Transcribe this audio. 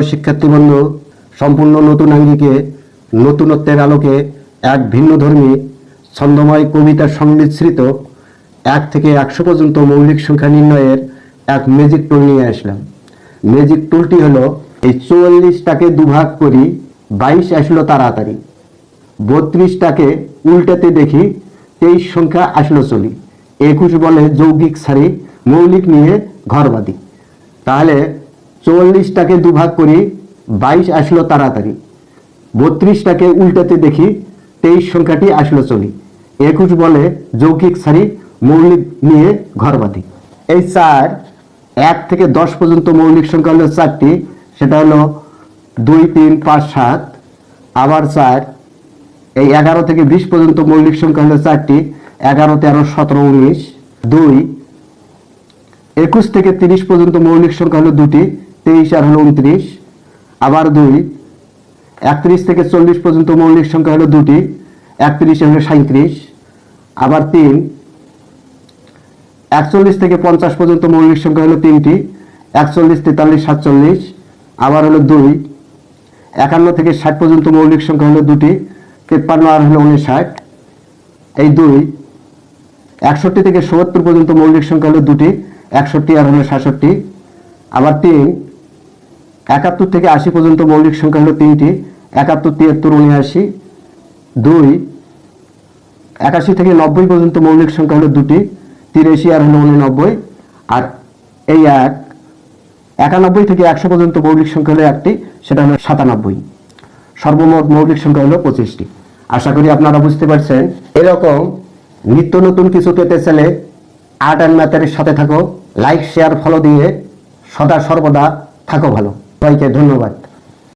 প্রিয় শিক্ষার্থীবৃন্দ সম্পূর্ণ নতুন আঙ্গিকে, নতুনত্বের আলোকে এক ভিন্ন ধর্মী, ছন্দময় কবিতার সংমিশ্রিত এক থেকে একশো পর্যন্ত মৌলিক সংখ্যা নির্ণয়ের এক ম্যাজিক টুল নিয়ে আসলাম। ম্যাজিক টুলটি হলো এই চুয়াল্লিশটাকে দুভাগ করি, বাইশ আসলো তাড়াতাড়ি। বত্রিশটাকে উল্টাতে দেখি, তেইশ সংখ্যা আসলো চলি। একুশ বলে যৌগিক সারি, মৌলিক নিয়ে ঘর বাঁধি তাহলে চুয়াল্লিশটাকে দুভাগ করি, বাইশ আসলো তাড়াতাড়ি। বত্রিশটাকে উল্টাতে দেখি, তেইশ সংখ্যাটি আসলো চলি। একুশ বলে যৌগিক সারি, মৌলিক নিয়ে ঘর বাঁধি। এই চার, এক থেকে দশ পর্যন্ত মৌলিক সংখ্যা হলো চারটি, সেটা হলো দুই, তিন, পাঁচ, সাত। আবার চার, এই এগারো থেকে বিশ পর্যন্ত মৌলিক সংখ্যা হলো চারটি, এগারো, তেরো, সতেরো, উনিশ। দুই, একুশ থেকে তিরিশ পর্যন্ত মৌলিক সংখ্যা হলো দুটি তেইশ আর হলো উনত্রিশ, আবার দুই, একত্রিশ থেকে চল্লিশ পর্যন্ত মৌলিক সংখ্যা হলো দুটি, একত্রিশ হলো সাঁত্রিশ আবার তিন, একচল্লিশ থেকে পঞ্চাশ পর্যন্ত মৌলিক সংখ্যা হলো তিনটি, একচল্লিশ, তেতাল্লিশ, সাতচল্লিশ, আবার হলো দুই, একান্ন থেকে ষাট পর্যন্ত মৌলিক সংখ্যা হলো দুটি, তেপ্পান্ন আর হলো উনষাট, এই দুই, একষট্টি থেকে সত্তর পর্যন্ত মৌলিক সংখ্যা হলো দুটি, একষট্টি আর হলো সাতষট্টি, আবার তিন একাত্তর থেকে আশি পর্যন্ত মৌলিক সংখ্যা হলো তিনটি। একাত্তর, তিয়াত্তর, উনআশি। দুই, একাশি থেকে নব্বই পর্যন্ত মৌলিক সংখ্যা হলো দুটি। তিরাশি আর হলো উননব্বই। আর এই এক, একানব্বই থেকে একশো পর্যন্ত মৌলিক সংখ্যা হলো একটি, সেটা হলো সাতানব্বই। সর্বমোট মৌলিক সংখ্যা হলো পঁচিশটি। আশা করি আপনারা বুঝতে পারছেন। এরকম নিত্য নতুন কিছু পেতে চাইলে আর্ট অ্যান্ড ম্যাথের সাথে থাকো, লাইক, শেয়ার, ফলো দিয়ে সদা সর্বদা থাকো ভালো। সবাইকে ধন্যবাদ।